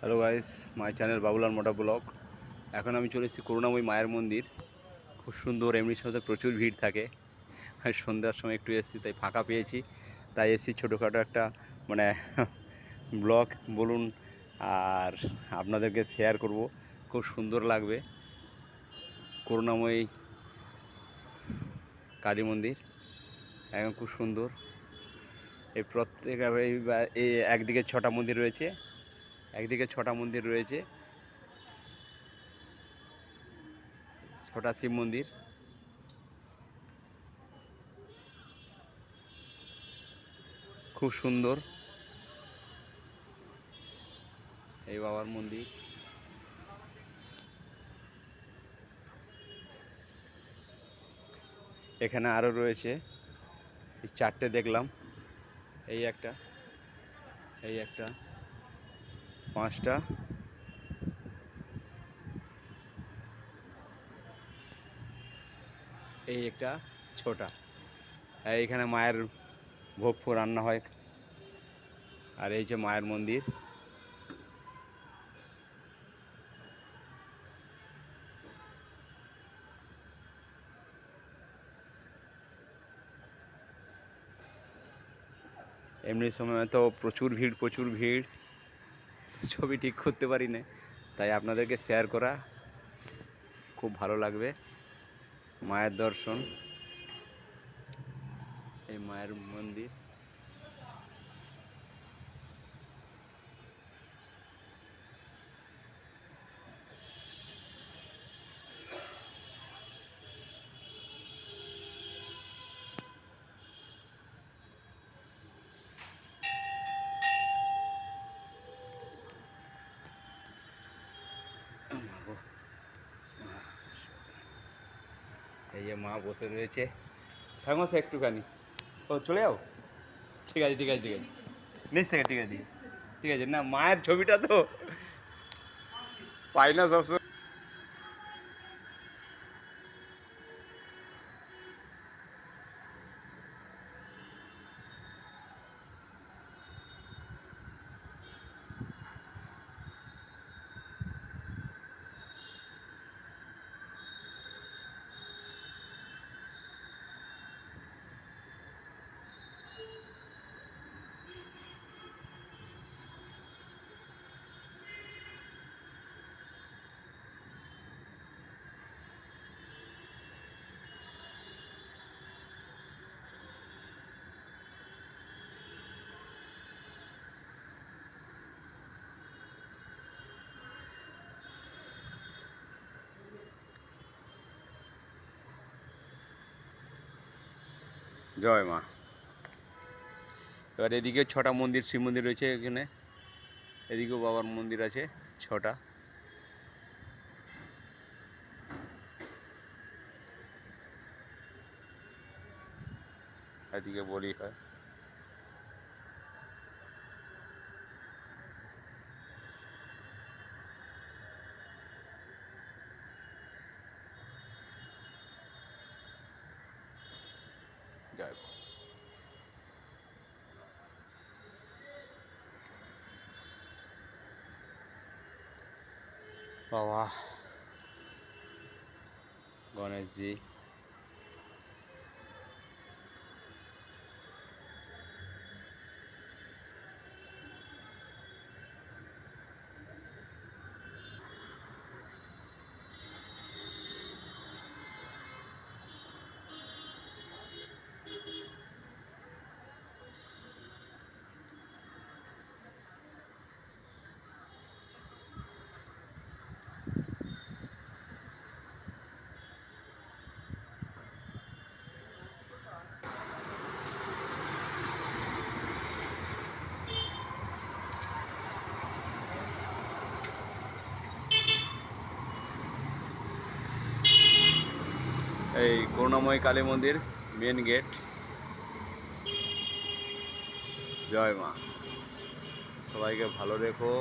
Hello guys my channel Babulal মোটা vlog এখন আমি চলে এসেছি করুণাময়ী মায়ের মন্দির। খুব সুন্দর এমনি সময় প্রচুর ভিড় থাকে। সন্ধ্যার সময় একটু এসেছি, তাই ফাঁকা পেয়েছি। তাই এসেছি ছোটোখাটো একটা মানে ব্লগ বলুন আর আপনাদেরকে শেয়ার করব। খুব সুন্দর লাগবে। করুণাময়ী কালী মন্দির এখন খুব সুন্দর। এই প্রত্যেক এই একদিকে ছটা মন্দির রয়েছে। একদিকে ছটা মন্দির রয়েছে। ছটা শিব মন্দির। খুব সুন্দর। এই বাবার মন্দির। এখানে আরও রয়েছে। এই চারটে দেখলাম। এই একটা। এই একটা। পাঁচটা। এই একটা ছোটা। এইখানে মায়ের ভোগ রান্না হয়। আর এই যে মায়ের মন্দির। এমনি সময় তো প্রচুর ভিড় প্রচুর ভিড়। ছবি ঠিক করতে পারি না তাই আপনাদেরকে শেয়ার করা খুব ভালো লাগবে। মায়ের দর্শন। এই মায়ের মন্দির। যে মা বসে রয়েছে। থাকো সে একটুখানি। ও, চলে যাও? ঠিক আছে ঠিক আছে ঠিক আছে। নিচ থেকে, ঠিক আছে। ঠিক আছে, না, মায়ের ছবিটা তো। পাই না সবসময়। জয় মা। এবার এদিকে ছটা মন্দির, শিব মন্দির রয়েছে এখানে। এদিকেও বাবার মন্দির আছে, ছটা। এদিকে বলি হয়। Olá, Agora. É এই করুণাময় কালী মন্দির মেন গেট জয় মা। সবাইকে ভালো রেখো।